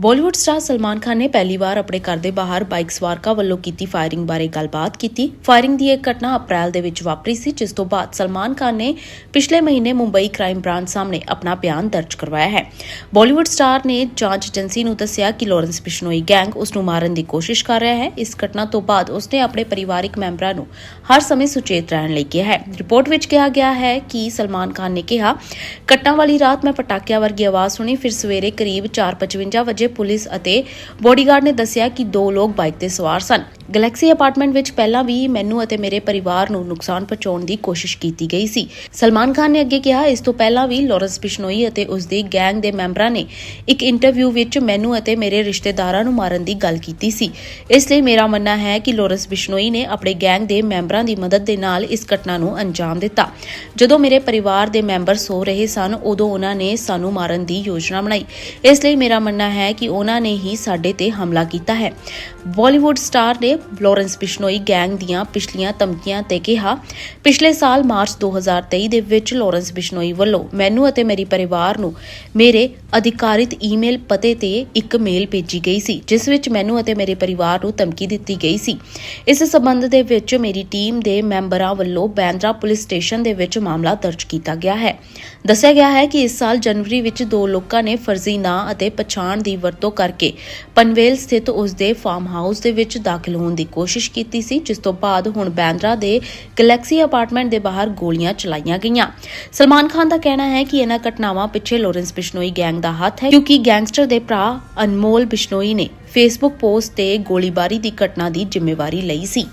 Bollywood star Salman Khan ਨੇ ਪਹਿਲੀ ਵਾਰ ਆਪਣੇ ਘਰ ਦੇ ਬਾਹਰ ਬਾਈਕ ਸਵਾਰਕਾਂ ਵੱਲੋਂ ਕੀਤੀ ਫਾਇਰਿੰਗ ਬਾਰੇ ਗੱਲਬਾਤ ਕੀਤੀ ਫਾਇਰਿੰਗ ਦੀ ਇਹ ਘਟਨਾ ਅਪ੍ਰੈਲ ਦੇ ਵਿੱਚ ਵਾਪਰੀ ਸੀ ਜਿਸ ਤੋਂ ਬਾਅਦ ਸਲਮਾਨ ਖਾਨ ਨੇ ਪਿਛਲੇ ਮਹੀਨੇ ਮੁੰਬਈ ਕ੍ਰਾਈਮ ਬ੍ਰਾਂਚ ਸਾਹਮਣੇ ਆਪਣਾ ਬਿਆਨ ਦਰਜ ਕਰਵਾਇਆ ਹੈ ਬਾਲੀਵੁੱਡ ਸਟਾਰ ਨੇ ਜਾਂਚ ਏਜੰਸੀ ਨੂੰ ਦੱਸਿਆ ਕਿ ਲਾਰੈਂਸ ਬਿਸ਼ਨੋਈ ਗੈਂਗ ਉਸ ਨੂੰ ਮਾਰਨ ਦੀ ਕੋਸ਼ਿਸ਼ ਕਰ ਰਿਹਾ ਹੈ ਇਸ ਘਟਨਾ ਤੋਂ ਬਾਅਦ ਉਸਨੇ ਆਪਣੇ ਪਰਿਵਾਰਕ ਮੈਂਬਰਾਂ ਨੂੰ ਹਰ ਸਮੇਂ ਸੁਚੇਤ ਰਹਿਣ ਲਈ ਕਿਹਾ ਹੈ ਰਿਪੋਰਟ ਵਿੱਚ ਕਿਹਾ ਗਿਆ ਹੈ ਕਿ ਸਲਮਾਨ ਖਾਨ ਨੇ ਕਿਹਾ ਘਟਨਾ ਵਾਲੀ ਰਾਤ ਮੈਂ ਪਟਾਕਿਆਂ ਵਰਗੀ ਆਵਾਜ਼ ਸੁਣੀ ਫਿਰ ਸਵੇਰੇ ਕਰੀਬ 4:55 ਵਜੇ ਪੁਲਿਸ ਅਤੇ ਬੋਡੀਗਾਰਡ ਨੇ ਦੱਸਿਆ ਕਿ ਦੋ ਲੋਕ ਬਾਈਕ ਤੇ ਸਵਾਰ ਸਨ। ਗੈਲੈਕਸੀ ਅਪਾਰਟਮੈਂਟ ਵਿੱਚ ਪਹਿਲਾਂ ਵੀ ਮੈਨੂੰ ਅਤੇ ਮੇਰੇ ਪਰਿਵਾਰ ਨੂੰ ਨੁਕਸਾਨ ਪਹੁੰਚਾਉਣ ਦੀ ਕੋਸ਼ਿਸ਼ ਕੀਤੀ ਗਈ ਸੀ। ਸਲਮਾਨ ਖਾਨ ਨੇ ਅੱਗੇ ਕਿਹਾ, ਇਸ ਤੋਂ ਪਹਿਲਾਂ ਵੀ ਲਾਰੈਂਸ ਬਿਸ਼ਨੋਈ ਅਤੇ ਉਸ ਦੀ ਗੈਂਗ ਦੇ ਮੈਂਬਰਾਂ ਨੇ ਇੱਕ ਇੰਟਰਵਿਊ ਵਿੱਚ ਮੈਨੂੰ ਅਤੇ ਮੇਰੇ ਰਿਸ਼ਤੇਦਾਰਾਂ ਨੂੰ ਮਾਰਨ ਦੀ ਗੱਲ ਕੀਤੀ ਸੀ। ਇਸ ਲਈ ਮੇਰਾ ਮੰਨਣਾ ਹੈ ਕਿ ਲਾਰੈਂਸ ਬਿਸ਼ਨੋਈ ਨੇ ਆਪਣੇ ਗੈਂਗ ਦੇ ਮੈਂਬਰਾਂ ਦੀ ਮਦਦ ਦੇ ਨਾਲ ਇਸ ਘਟਨਾ ਨੂੰ ਅੰਜਾਮ ਦਿੱਤਾ। ਜਦੋਂ ਮੇਰੇ ਪਰਿਵਾਰ ਦੇ ਮੈਂਬਰ ਸੋ ਰਹੇ ਸਨ, ਉਦੋਂ ਉਹਨਾਂ ਨੇ ਸਾਨੂੰ ਮਾਰਨ ਦੀ ਯੋਜਨਾ ਬਣਾਈ। ਇਸ ਲਈ ਮੇਰਾ ਮੰਨਣਾ ਹੈ ਕਿ ਉਹਨਾਂ ਨੇ ਹੀ ਸਾਡੇ ਤੇ ਹਮਲਾ ਕੀਤਾ ਹੈ। ਬਾਲੀਵੁੱਡ ਸਟਾਰ ਨੇ ਲਾਰੈਂਸ ਬਿਸ਼ਨੋਈ ਗੈਂਗ ਦੀਆਂ ਪਿਛਲੀਆਂ ਧਮਕੀਆਂ ਤੇ ਕਿਹਾ, ਪਿਛਲੇ ਸਾਲ ਮਾਰਚ 2023 ਦੇ ਵਿੱਚ ਲਾਰੈਂਸ ਬਿਸ਼ਨੋਈ ਵੱਲੋਂ ਮੈਨੂੰ ਅਤੇ ਮੇਰੇ ਪਰਿਵਾਰ ਨੂੰ ਮੇਰੇ ਅਧਿਕਾਰਿਤ ਈਮੇਲ ਪਤੇ ਤੇ ਇੱਕ ਮੇਲ ਭੇਜੀ ਗਈ ਸੀ, ਜਿਸ ਵਿੱਚ ਮੈਨੂੰ ਅਤੇ ਮੇਰੇ ਪਰਿਵਾਰ ਨੂੰ ਧਮਕੀ ਦਿੱਤੀ ਗਈ ਸੀ। ਇਸ ਸਬੰਧ ਦੇ ਵਿੱਚ ਮੇਰੀ ਟੀਮ ਦੇ ਮੈਂਬਰਾਂ ਵੱਲੋਂ ਬੈਂਦਰਾ ਪੁਲਿਸ ਸਟੇਸ਼ਨ ਦੇ ਵਿੱਚ ਮਾਮਲਾ ਦਰਜ ਕੀਤਾ ਗਿਆ ਹੈ। ਦੱਸਿਆ ਗਿਆ ਹੈ ਕਿ ਇਸ ਸਾਲ ਜਨਵਰੀ ਵਿੱਚ ਦੋ ਲੋਕਾਂ ਨੇ ਫਰਜ਼ੀ ਨਾਂ ਅਤੇ ਪਛਾਣ ਦੀ ਵਰਤੋਂ ਕਰਕੇ ਪਨਵੇਲ ਸਥਿਤ ਉਸ ਦੇ ਫਾਰਮ ਹਾਊਸ ਦੇ ਵਿੱਚ ਦਾਖਲ ਹੋਣ ਹੋਣ ਦੀ ਕੋਸ਼ਿਸ਼ ਕੀਤੀ ਸੀ, ਜਿਸ ਤੋਂ ਬਾਅਦ ਹੁਣ ਬੈਂਦਰਾ ਦੇ ਗੈਲੈਕਸੀ ਅਪਾਰਟਮੈਂਟ ਦੇ ਬਾਹਰ ਗੋਲੀਆਂ ਚਲਾਈਆਂ ਗਈਆਂ। ਸਲਮਾਨ ਖਾਨ ਦਾ ਕਹਿਣਾ ਹੈ ਕਿ ਇਹਨਾਂ ਘਟਨਾਵਾਂ ਪਿੱਛੇ ਲਾਰੈਂਸ ਬਿਸ਼ਨੋਈ ਗੈਂਗ ਦਾ ਹੱਥ ਹੈ, ਕਿਉਂਕਿ ਗੈਂਗਸਟਰ ਦੇ ਭਰਾ ਅਨਮੋਲ ਬਿਸ਼ਨੋਈ ਨੇ ਫੇਸਬੁੱਕ ਪੋਸਟ ਤੇ ਗੋਲੀਬਾਰੀ ਦੀ ਘਟਨਾ ਦੀ ਜ਼ਿੰਮੇਵਾਰੀ ਲਈ ਸੀ।